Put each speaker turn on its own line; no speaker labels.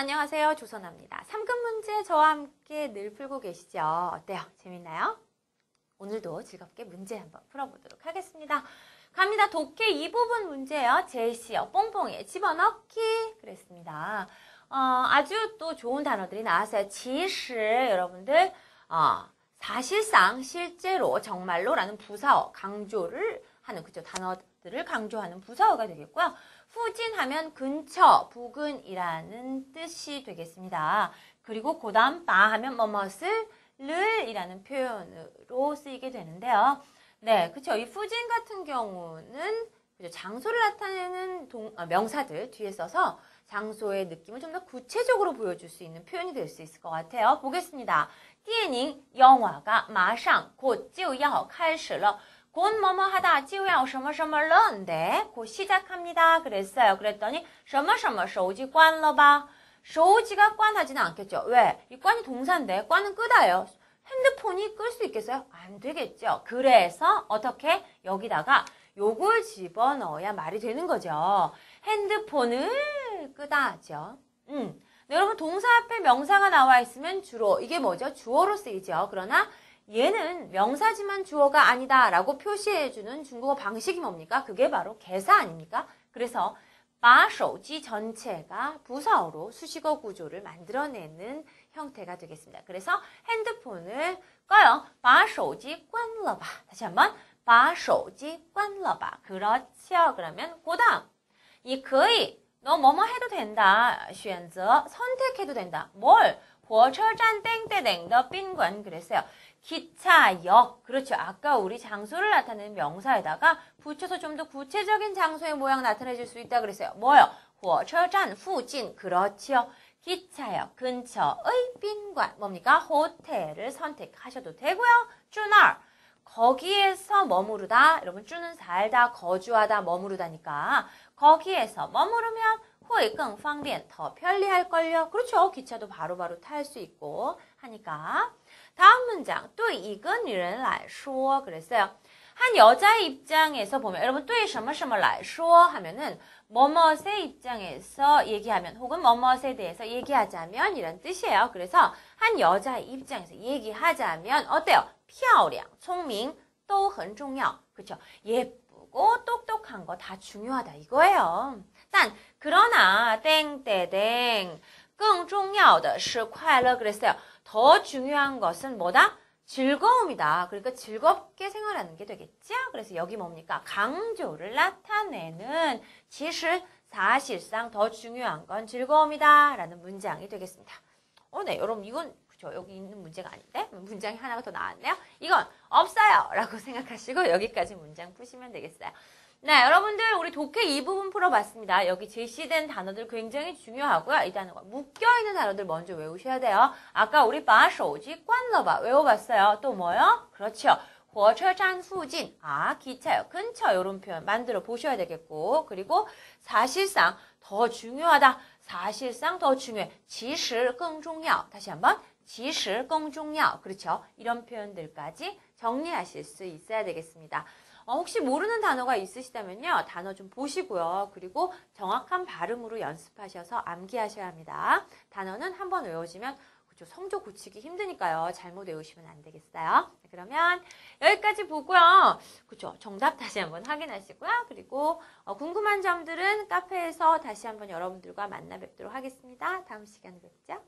안녕하세요. 조선아입니다. 3급 문제 저와 함께 늘 풀고 계시죠? 어때요? 재밌나요? 오늘도 즐겁게 문제 한번 풀어보도록 하겠습니다. 갑니다. 독해 이 부분 문제요. 제시어 뽕뽕에 집어넣기 그랬습니다. 어, 아주 또 좋은 단어들이 나왔어요. 지시 여러분들 어, 사실상 실제로 정말로라는 부사어 강조를 하는 그죠 단어들을 강조하는 부사어가 되겠고요. 후진하면 근처, 부근이라는 뜻이 되겠습니다. 그리고 그 다음 바 하면 뭐뭇을 를 이라는 표현으로 쓰이게 되는데요. 네, 그쵸. 이 후진 같은 경우는 그죠? 장소를 나타내는 동, 아, 명사들 뒤에 써서 장소의 느낌을 좀 더 구체적으로 보여줄 수 있는 표현이 될 수 있을 것 같아요. 보겠습니다. 电影 영화가 马上곧 就要开始了. 곧 뭐뭐 하다 就要什么什么了인데 곧 시작합니다. 그랬어요. 그랬더니 什么什么手机关了吧? 쇼지가 꽌하지는 않겠죠. 왜? 이 꽌이 동사인데 꽌은 끄다예요. 핸드폰이 끌 수 있겠어요? 안 되겠죠. 그래서 어떻게 여기다가 요걸 집어넣어야 말이 되는 거죠. 핸드폰을 끄다죠. 음. 네, 여러분 동사 앞에 명사가 나와 있으면 주로 이게 뭐죠? 주어로 쓰이죠. 그러나 얘는 명사지만 주어가 아니다 라고 표시해주는 중국어 방식이 뭡니까? 그게 바로 개사 아닙니까? 그래서 바쇼지 전체가 부사어로 수식어 구조를 만들어내는 형태가 되겠습니다. 그래서 핸드폰을 꺼요. 바쇼지 꽝러봐. 다시 한번 바쇼지 꽝러봐. 그렇죠. 그러면 그 다음 이 그의 너 뭐뭐 해도 된다. 选择 선택해도 된다. 뭘? 火车站 땡땡땡 더 빈관 그랬어요. 기차역. 그렇죠. 아까 우리 장소를 나타내는 명사에다가 붙여서 좀 더 구체적인 장소의 모양 나타내 줄 수 있다 그랬어요. 뭐요? 火车站 附近. 그렇지요. 기차역 근처의 빈관. 뭡니까? 호텔을 선택하셔도 되고요. 주날. 거기에서 머무르다. 여러분 주는 살다, 거주하다, 머무르다니까. 거기에서 머무르면 会更方便더 편리할걸요. 그렇죠. 기차도 바로바로 탈 수 있고 하니까. 다음 문장. 对一个女人来说 그랬어요. 한 여자의 입장에서 보면 여러분 对什么什么来说 하면은 뭐뭇의 입장에서 얘기하면 혹은 뭐뭇에 대해서 얘기하자면 이런 뜻이에요. 그래서 한 여자의 입장에서 얘기하자면 어때요? 漂亮, 聪明, 都很重要. 그렇죠? 예쁘고 똑똑한 거 다 중요하다 이거예요. 단 그러나 땡땡땡 更重要的是快乐 그랬어요. 더 중요한 것은 뭐다? 즐거움이다. 그러니까 즐겁게 생활하는 게 되겠죠? 그래서 여기 뭡니까? 강조를 나타내는 지실 사실상 더 중요한 건 즐거움이다. 라는 문장이 되겠습니다. 어, 네. 여러분, 이건 그죠? 여기 있는 문제가 아닌데? 문장이 하나가 더 나왔네요. 이건 없어요. 라고 생각하시고 여기까지 문장 푸시면 되겠어요. 네, 여러분들 우리 독해 이 부분 풀어봤습니다. 여기 제시된 단어들 굉장히 중요하고요. 이 단어가 묶여있는 단어들 먼저 외우셔야 돼요. 아까 우리 바手지 꽌러바 외워봤어요. 또 뭐요? 그렇죠. 火车站 附近, 아 기차역 근처 이런 표현 만들어 보셔야 되겠고 그리고 사실상 더 중요하다. 사실상 더 중요해. 其实更重要. 다시 한번 其实更重要. 그렇죠. 이런 표현들까지 정리하실 수 있어야 되겠습니다. 어, 혹시 모르는 단어가 있으시다면요. 단어 좀 보시고요. 그리고 정확한 발음으로 연습하셔서 암기하셔야 합니다. 단어는 한 번 외워지면 그렇죠. 성적 고치기 힘드니까요. 잘못 외우시면 안 되겠어요. 그러면 여기까지 보고요. 그렇죠. 정답 다시 한번 확인하시고요. 그리고 어, 궁금한 점들은 카페에서 다시 한번 여러분들과 만나 뵙도록 하겠습니다. 다음 시간에 뵙죠.